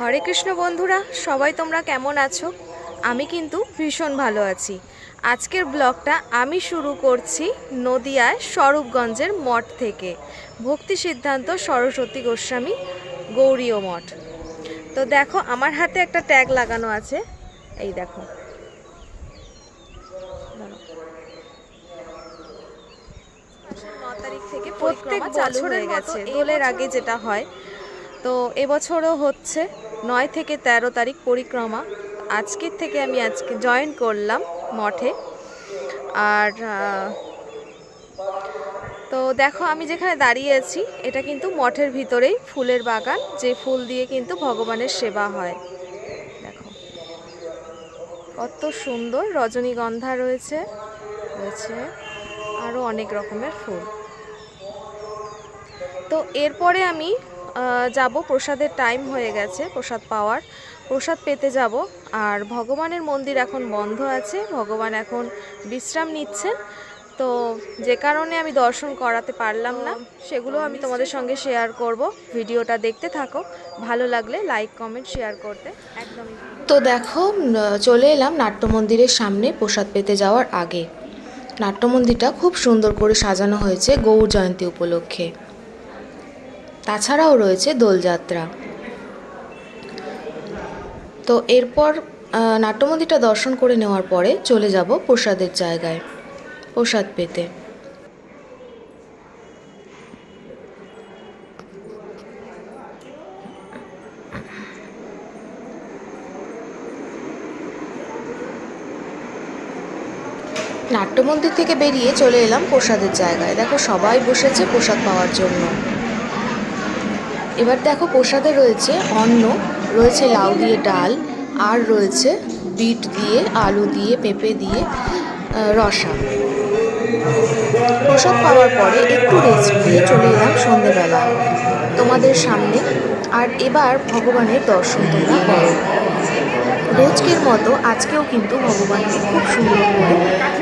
হরে কৃষ্ণ বন্ধুরা সবাই তোমরা কেমন আছো? আমি কিন্তু ভীষণ ভালো আছি। আজকের ব্লগটা আমি শুরু করছি নদিয়ায় স্বরূপগঞ্জের মঠ থেকে। ভক্তি সিদ্ধান্ত সরস্বতী গোস্বামী গৌরীয় মঠ। তো দেখো আমার হাতে একটা ট্যাগ লাগানো আছে। এই দেখো। প্রত্যেক হয়ে গেছে। দোলের আগে যেটা হয় তো এবছরও হচ্ছে নয় থেকে ১৩ তারিখ পরিক্রমা। আজকের থেকে আমি আজকে জয়েন করলাম মঠে। আর তো দেখো আমি যেখানে দাঁড়িয়ে আছি, এটা কিন্তু মঠের ভিতরেই ফুলের বাগান, যে ফুল দিয়ে কিন্তু ভগবানের সেবা হয়। দেখো, কত সুন্দর রজনীগন্ধা রয়েছে রয়েছে আরও অনেক রকমের ফুল। তো এরপরে আমি যাব। প্রসাদের টাইম হয়ে গেছে, প্রসাদ পাওয়ার। প্রসাদ পেতে যাব। আর ভগবানের মন্দির এখন বন্ধ আছে। ভগবান এখন বিশ্রাম নিচ্ছেন। তো যে কারণে আমি দর্শন করাতে পারলাম না, সেগুলো আমি তোমাদের সঙ্গে শেয়ার করব। ভিডিওটা দেখতে থাকো। ভালো লাগলে লাইক কমেন্ট শেয়ার করতে। একদমই। তো দেখো চলে এলাম নাট্য মন্দিরের সামনে প্রসাদ পেতে যাওয়ার আগে। নাট্য মন্দিরটা খুব সুন্দর করে সাজানো হয়েছে গৌর জয়ন্তী উপলক্ষে। তাছাড়াও রয়েছে দোলযাত্রা। তো এরপর নাট্যমন্দিরটা দর্শন করে নেওয়ার পরে চলে যাব প্রসাদের জায়গায়, প্রসাদ পেতে। নাট্যমন্দির থেকে বেরিয়ে চলে এলাম প্রসাদের জায়গায়। দেখো সবাই বসেছে প্রসাদ পাওয়ার জন্য। এবার দেখো প্রসাদে রয়েছে অন্ন, রয়েছে লাউ দিয়ে ডাল, আর রয়েছে বিট দিয়ে, আলু দিয়ে, পেঁপে দিয়ে রসা। প্রসাদ পাওয়ার পরে একটু রেস্ট নিয়ে চলে এলাম সন্ধেবেলা তোমাদের সামনে। আর এবার ভগবানের দর্শন তোমরা করো। রোজকের মতো আজকেও কিন্তু ভগবানকে খুব সুন্দর করে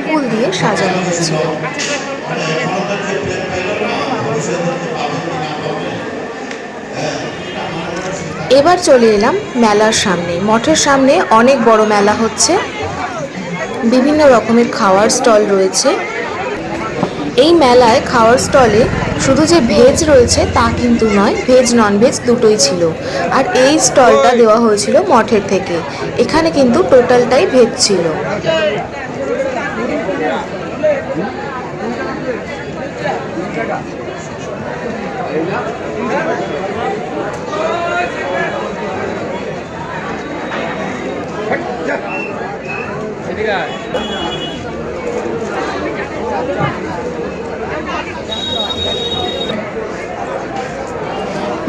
ফুল দিয়ে সাজানো হয়েছিল এবার চলে এলাম মেলার সামনে। মঠের সামনে অনেক বড় মেলা হচ্ছে। বিভিন্ন রকমের খাওয়ার স্টল রয়েছে। এই মেলায় খাওয়ার স্টলে শুধু যে ভেজ রয়েছে তা কিন্তু নয়, ভেজ নন ভেজ দুটোই ছিল। আর এই স্টলটা দেওয়া হয়েছিল মঠের থেকে। এখানে কিন্তু টোটালটাই ভেজ ছিল।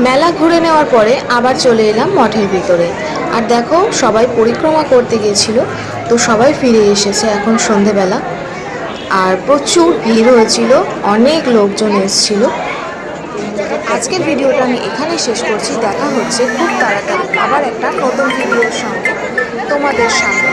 মেলা ঘুরে নেওয়ার পরে আবার চলে এলাম মঠের ভিতরে। আর দেখো, সবাই পরিক্রমা করতে গিয়েছিল, তো সবাই ফিরে এসেছে এখন সন্ধেবেলা। আর প্রচুর ভিড় হয়েছিল, অনেক লোকজন এসেছিল। আজকের ভিডিওটা আমি এখানে শেষ করছি। দেখা হচ্ছে খুব তাড়াতাড়ি আবার একটা নতুন ভিডিওর সঙ্গে। তোমাদের সামনে।